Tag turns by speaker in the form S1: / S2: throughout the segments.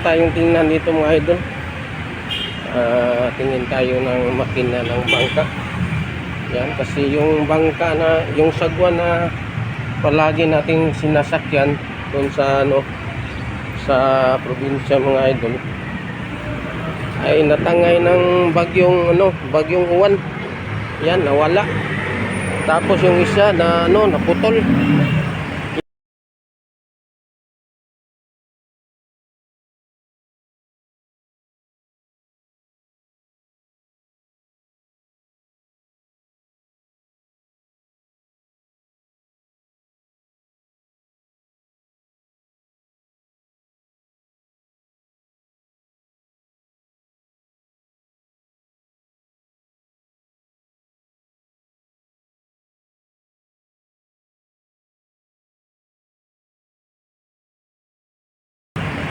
S1: tayong tingnan dito mga idol. Ah, tingin tayo ng makina ng bangka. Yan, kasi yung bangka na, yung sagwa na palagi nating sinasakyan doon sa ano, sa probinsya mga idol ay natangay ng bagyong ano, bagyong uwan. Yan, nawala. Tapos yung isa na ano, naputol.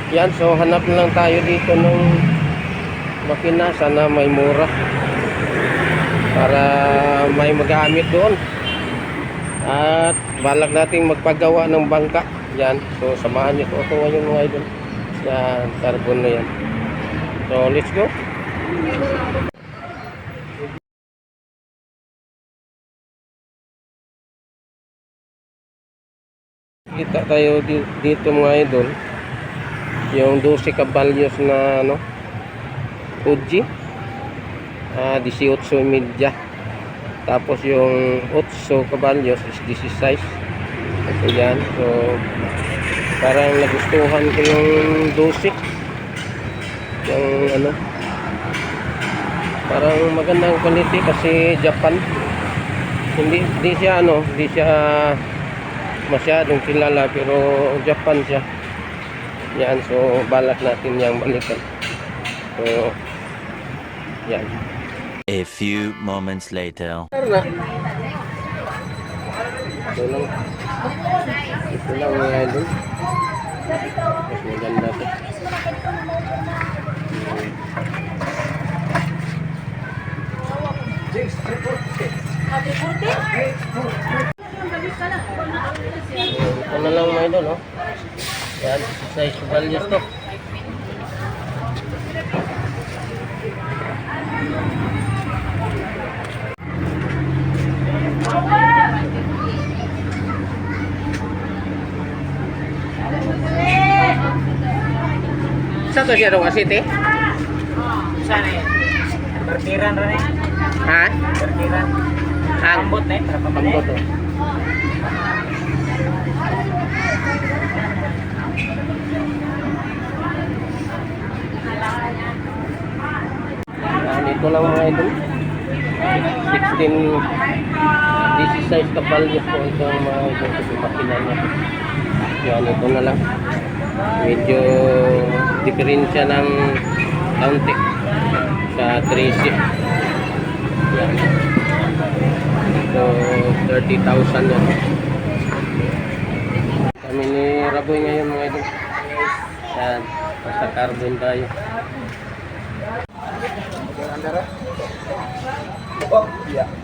S1: Yan, so hanap na lang tayo dito ng makina. Sana may mura. Para may magamit doon. At balak nating magpagawa ng bangka. Yan, so samahan niyo ko ito ngayon mga idol. Yan, carbon na yan. So, let's go. Kita tayo di- dito mga idol yung 12 kabalyos na ano Fuji. Ah 18 media. Tapos yung 8 kabalyos is 16 ito yan. So parang nagustuhan ko yung 12 yung ano parang magandang quality kasi Japan. Hindi, hindi siya ano hindi siya masyadong kilala pero Japan siya yan so balak natin yung balikan. So yan.
S2: A few moments later.
S1: na. Ito lang. Ito lang mga idol. Mas maganda to. Ito na lang mga idol oh. Yan size values to Sa to siya dong asite?
S3: Saan eh? Bertiran rin eh.
S1: Ha?
S3: Bertiran.
S1: Ang
S3: Ambot eh.
S1: Pambot to. Yan, ito lang mga idol. 16 this is size kapalyos po ito mga idol kasi makina niya. Yan, ito na lang. Medyo diferensya ng kaunti sa 3C. Yan. So, 30,000 yan. Kami ni Raboy ngayon mga idol. Yan, basta carbon tayo.
S3: Oh, iya.